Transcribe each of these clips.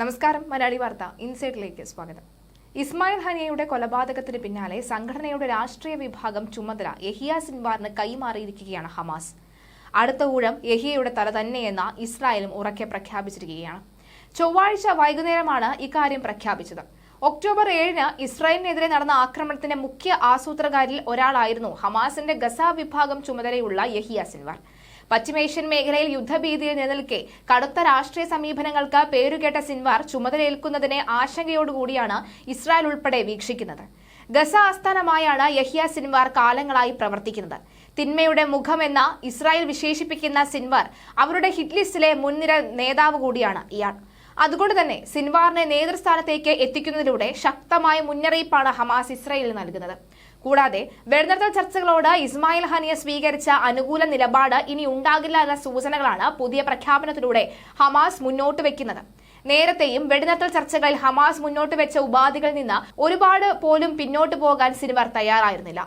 നമസ്കാരം മലയാളി വാർത്ത ഇൻസൈറ്റിലേക്ക് സ്വാഗതം. ഇസ്മായിൽ ഹനിയയുടെ കൊലപാതകത്തിന് പിന്നാലെ സംഘടനയുടെ രാഷ്ട്രീയ വിഭാഗം ചുമതല യഹിയ സിൻവാറിന് കൈമാറിയിരിക്കുകയാണ് ഹമാസ്. അടുത്ത ഊഴം യഹിയയുടെ തല തന്നെയെന്ന ഇസ്രായേലും ഉറക്കെ പ്രഖ്യാപിച്ചിരിക്കുകയാണ്. ചൊവ്വാഴ്ച വൈകുന്നേരമാണ് ഇക്കാര്യം പ്രഖ്യാപിച്ചത്. ഒക്ടോബർ ഏഴിന് ഇസ്രായേലിനെതിരെ നടന്ന ആക്രമണത്തിന്റെ മുഖ്യ ആസൂത്രകാരിൽ ഒരാളായിരുന്നു ഹമാസിന്റെ ഗസ വിഭാഗം ചുമതലയുള്ള യഹിയ സിൻവാർ. പശ്ചിമേഷ്യൻ മേഖലയിൽ യുദ്ധഭീതിയിൽ നിലനിൽക്കെ കടുത്ത രാഷ്ട്രീയ സമീപനങ്ങൾക്ക് പേരുകേട്ട സിൻവാർ ചുമതലയേൽക്കുന്നതിനെ ആശങ്കയോടുകൂടിയാണ് ഇസ്രായേൽ ഉൾപ്പെടെ വീക്ഷിക്കുന്നത്. ഗസ ആസ്ഥാനമായാണ് യഹിയ സിൻവാർ കാലങ്ങളായി പ്രവർത്തിക്കുന്നത്. തിന്മയുടെ മുഖമെന്ന ഇസ്രായേൽ വിശേഷിപ്പിക്കുന്ന സിൻവാർ അവരുടെ ഹിറ്റ്ലിസ്റ്റിലെ മുൻനിര നേതാവ് കൂടിയാണ് ഇയാൾ. അതുകൊണ്ട് തന്നെ സിൻവാറിനെ നേതൃസ്ഥാനത്തേക്ക് എത്തിക്കുന്നതിലൂടെ ശക്തമായ മുന്നറിയിപ്പാണ് ഹമാസ് ഇസ്രായേലിന് നൽകുന്നത്. കൂടാതെ വെടിനിർത്തൽ ചർച്ചകളോട് ഇസ്മായിൽ ഹനിയെ സ്വീകരിച്ച അനുകൂല നിലപാട് ഇനി ഉണ്ടാകില്ല എന്ന സൂചനകളാണ് പുതിയ പ്രഖ്യാപനത്തിലൂടെ ഹമാസ് മുന്നോട്ട് വെക്കുന്നത്. നേരത്തെയും വെടിനിർത്തൽ ചർച്ചകളിൽ ഹമാസ് മുന്നോട്ട് വെച്ച ഉപാധികളിൽ നിന്ന് ഒരുപാട് പോലും പിന്നോട്ട് പോകാൻ സിനിമ തയ്യാറായിരുന്നില്ല.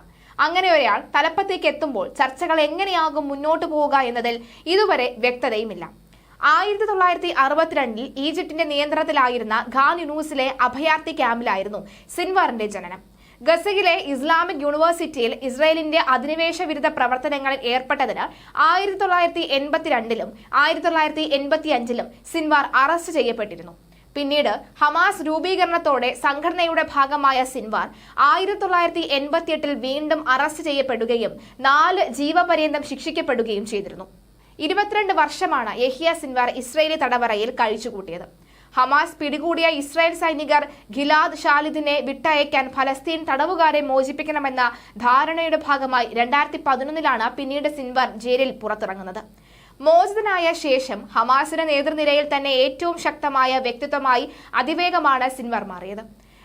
അങ്ങനെ ഒരാൾ തലപ്പത്തേക്ക് എത്തുമ്പോൾ ചർച്ചകൾ എങ്ങനെയാകും മുന്നോട്ട് പോവുക എന്നതിൽ ഇതുവരെ വ്യക്തതയുമില്ല. ആയിരത്തി തൊള്ളായിരത്തി അറുപത്തിരണ്ടിൽ ഈജിപ്തിന്റെ നിയന്ത്രണത്തിലായിരുന്ന ഖാൻ യൂണൂസിലെ അഭയാർത്ഥി ക്യാമ്പിലായിരുന്നു സിൻവാറിന്റെ ജനനം. ഗസയിലെ ഇസ്ലാമിക് യൂണിവേഴ്സിറ്റിയിൽ ഇസ്രായേലിന്റെ അധിനിവേശ വിരുദ്ധ പ്രവർത്തനങ്ങളിൽ ഏർപ്പെട്ടതിന് ആയിരത്തി തൊള്ളായിരത്തി എൺപത്തിരണ്ടിലും ആയിരത്തി തൊള്ളായിരത്തി എൺപത്തി അഞ്ചിലും സിൻവാർ അറസ്റ്റ് ചെയ്യപ്പെട്ടിരുന്നു. പിന്നീട് ഹമാസ് രൂപീകരണത്തോടെ സംഘടനയുടെ ഭാഗമായ സിൻവാർ ആയിരത്തി തൊള്ളായിരത്തി എൺപത്തിയെട്ടിൽ വീണ്ടും അറസ്റ്റ് ചെയ്യപ്പെടുകയും നാല് ജീവപര്യന്തം ശിക്ഷിക്കപ്പെടുകയും ചെയ്തിരുന്നു. ഇരുപത്തിരണ്ട് വർഷമാണ് യഹിയ സിൻവാർ ഇസ്രയേലി തടവറയിൽ കഴിച്ചുകൂട്ടിയത്. ഹമാസ് പിടികൂടിയ ഇസ്രായേൽ സൈനികർ ഗിലാദ് ഷാലിദിനെ വിട്ടയക്കാൻ ഫലസ്തീൻ തടവുകാരെ മോചിപ്പിക്കണമെന്ന ധാരണയുടെ ഭാഗമായി രണ്ടായിരത്തി പതിനൊന്നിലാണ് പിന്നീട് സിൻവർ ജയിലിൽ പുറത്തിറങ്ങുന്നത്. മോചിതനായ ശേഷം ഹമാസിന്റെ നേതൃനിരയിൽ തന്നെ ഏറ്റവും ശക്തമായ വ്യക്തിത്വമായി അതിവേഗമാണ് സിൻവർ മാറിയത്.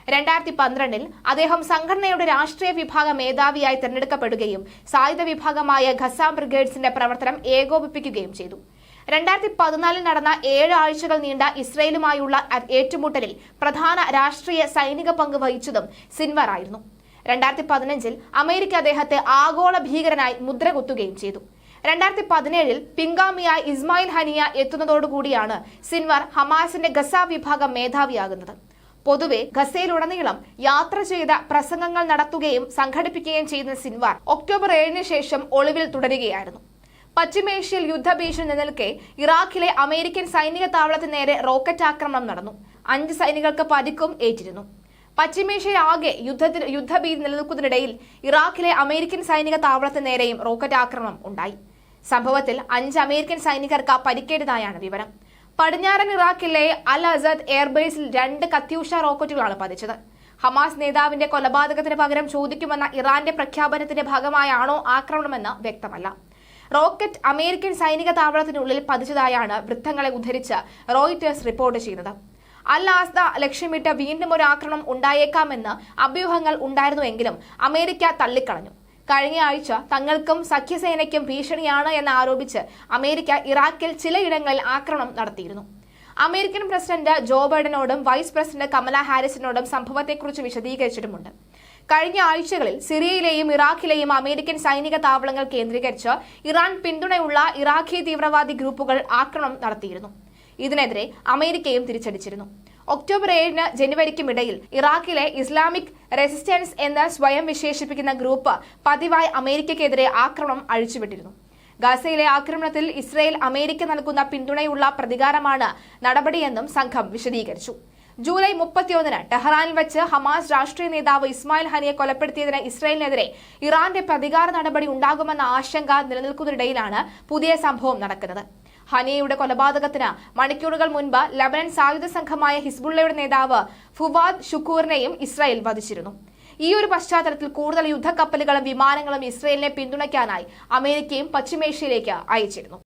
രണ്ടായിരത്തി പന്ത്രണ്ടിൽ അദ്ദേഹം സംഘടനയുടെ രാഷ്ട്രീയ വിഭാഗ മേധാവിയായി തിരഞ്ഞെടുക്കപ്പെടുകയും സായുധ വിഭാഗമായ ഖസാം ബ്രിഗേഡ്സിന്റെ പ്രവർത്തനം ഏകോപിപ്പിക്കുകയും ചെയ്തു. രണ്ടായിരത്തി പതിനാലിൽ നടന്ന ഏഴ് ആഴ്ചകൾ നീണ്ട ഇസ്രയേലുമായുള്ള ഏറ്റുമുട്ടലിൽ പ്രധാന രാഷ്ട്രീയ സൈനിക പങ്ക് വഹിച്ചതും സിൻവർ ആയിരുന്നു. രണ്ടായിരത്തി പതിനഞ്ചിൽ അമേരിക്ക അദ്ദേഹത്തെ ആഗോള ഭീകരനായി മുദ്രകുത്തുകയും ചെയ്തു. രണ്ടായിരത്തി പതിനേഴിൽ പിങ്കാമിയായി ഇസ്മായിൽ ഹനിയ എത്തുന്നതോടുകൂടിയാണ് സിൻവർ ഹമാസിന്റെ ഗസ വിഭാഗം മേധാവിയാകുന്നത്. പൊതുവെ ഗസയിലുടനീളം യാത്ര ചെയ്ത പ്രസംഗങ്ങൾ നടത്തുകയും സംഘടിപ്പിക്കുകയും ചെയ്യുന്ന സിൻവാർ ഒക്ടോബർ ഏഴിന് ശേഷം ഒളിവിൽ തുടരുകയായിരുന്നു. പശ്ചിമേഷ്യയിൽ യുദ്ധഭീഷണി നിലനിൽക്കെ ഇറാഖിലെ അമേരിക്കൻ സൈനിക താവളത്തിന് നേരെ റോക്കറ്റ് ആക്രമണം നടന്നു. അഞ്ച് സൈനികർക്ക് പരിക്കും ഏറ്റിരുന്നു. പശ്ചിമേഷ്യയിൽ ആകെ യുദ്ധത്തിൽ യുദ്ധഭീതി നിലനിൽക്കുന്നതിനിടയിൽ ഇറാഖിലെ അമേരിക്കൻ സൈനിക താവളത്തിന് നേരെയും റോക്കറ്റ് ആക്രമണം ഉണ്ടായി. സംഭവത്തിൽ അഞ്ച് അമേരിക്കൻ സൈനികർക്ക് പരിക്കേറ്റതായാണ് വിവരം. പടിഞ്ഞാറൻ ഇറാഖിലെ അൽ അസദ് എയർബേസിൽ രണ്ട് കത്യൂഷ റോക്കറ്റുകളാണ് പതിച്ചത്. ഹമാസ് നേതാവിന്റെ കൊലപാതകത്തിന് പകരം ചോദിക്കുമെന്ന ഇറാന്റെ പ്രഖ്യാപനത്തിന്റെ ഭാഗമായാണോ ആക്രമണമെന്ന് വ്യക്തമല്ല. റോക്കറ്റ് അമേരിക്കൻ സൈനിക താവളത്തിനുള്ളിൽ പതിച്ചതായാണ് വൃത്തങ്ങളെ ഉദ്ധരിച്ച് റോയിറ്റേഴ്സ് റിപ്പോർട്ട് ചെയ്യുന്നത്. അൽ ആസ്ദ ലക്ഷ്യമിട്ട് വീണ്ടും ഒരു ആക്രമണം ഉണ്ടായേക്കാമെന്ന് അഭ്യൂഹങ്ങൾ ഉണ്ടായിരുന്നുവെങ്കിലും അമേരിക്ക തള്ളിക്കളഞ്ഞു. കഴിഞ്ഞ ആഴ്ച തങ്ങൾക്കും സഖ്യസേനയ്ക്കും ഭീഷണിയാണ് എന്ന് ആരോപിച്ച് അമേരിക്ക ഇറാഖിൽ ചിലയിടങ്ങളിൽ ആക്രമണം നടത്തിയിരുന്നു. അമേരിക്കൻ പ്രസിഡന്റ് ജോ ബൈഡനോടും വൈസ് പ്രസിഡന്റ് കമല ഹാരിസിനോടും സംഭവത്തെക്കുറിച്ച് വിശദീകരിച്ചിട്ടുമുണ്ട്. കഴിഞ്ഞ ആഴ്ചകളിൽ സിറിയയിലെയും ഇറാഖിലെയും അമേരിക്കൻ സൈനിക താവളങ്ങൾ കേന്ദ്രീകരിച്ച് ഇറാൻ പിന്തുണയുള്ള ഇറാഖി തീവ്രവാദി ഗ്രൂപ്പുകൾ ആക്രമണം നടത്തിയിരുന്നു. ഇതിനെതിരെ അമേരിക്കയും തിരിച്ചടിച്ചിരുന്നു. ഒക്ടോബർ ഏഴിന് ജനുവരിക്കും ഇടയിൽ ഇറാഖിലെ ഇസ്ലാമിക് റെസിസ്റ്റൻസ് എന്ന് സ്വയം വിശേഷിപ്പിക്കുന്ന ഗ്രൂപ്പ് പതിവായി അമേരിക്കയ്ക്കെതിരെ ആക്രമണം അഴിച്ചുവിട്ടിരുന്നു. ഗാസയിലെ ആക്രമണത്തിൽ ഇസ്രയേൽ അമേരിക്ക നൽകുന്ന പിന്തുണയുള്ള പ്രതികാരമാണ് നടപടിയെന്നും സംഘം വിശദീകരിച്ചു. ജൂലൈ മുപ്പത്തിയൊന്നിന് ടെഹ്റാനിൽ വെച്ച് ഹമാസ് രാഷ്ട്രീയ നേതാവ് ഇസ്മായിൽ ഹനിയെ കൊലപ്പെടുത്തിയതിന് ഇസ്രയേലിനെതിരെ ഇറാന്റെ പ്രതികാര നടപടി ഉണ്ടാകുമെന്ന ആശങ്ക നിലനിൽക്കുന്നതിനിടയിലാണ് പുതിയ സംഭവം നടക്കുന്നത്. ഹനിയയുടെ കൊലപാതകത്തിന് മണിക്കൂറുകൾ മുൻപ് ലബനൻ സായുധ സംഘമായ ഹിസ്ബുള്ളയുടെ നേതാവ് ഫുവാദ് ഷുക്കൂറിനെയും ഇസ്രായേൽ വധിച്ചിരുന്നു. ഈ ഒരു പശ്ചാത്തലത്തിൽ കൂടുതൽ യുദ്ധക്കപ്പലുകളും വിമാനങ്ങളും ഇസ്രയേലിനെ പിന്തുണയ്ക്കാനായി അമേരിക്കയും പശ്ചിമേഷ്യയിലേക്ക് അയച്ചിരുന്നു.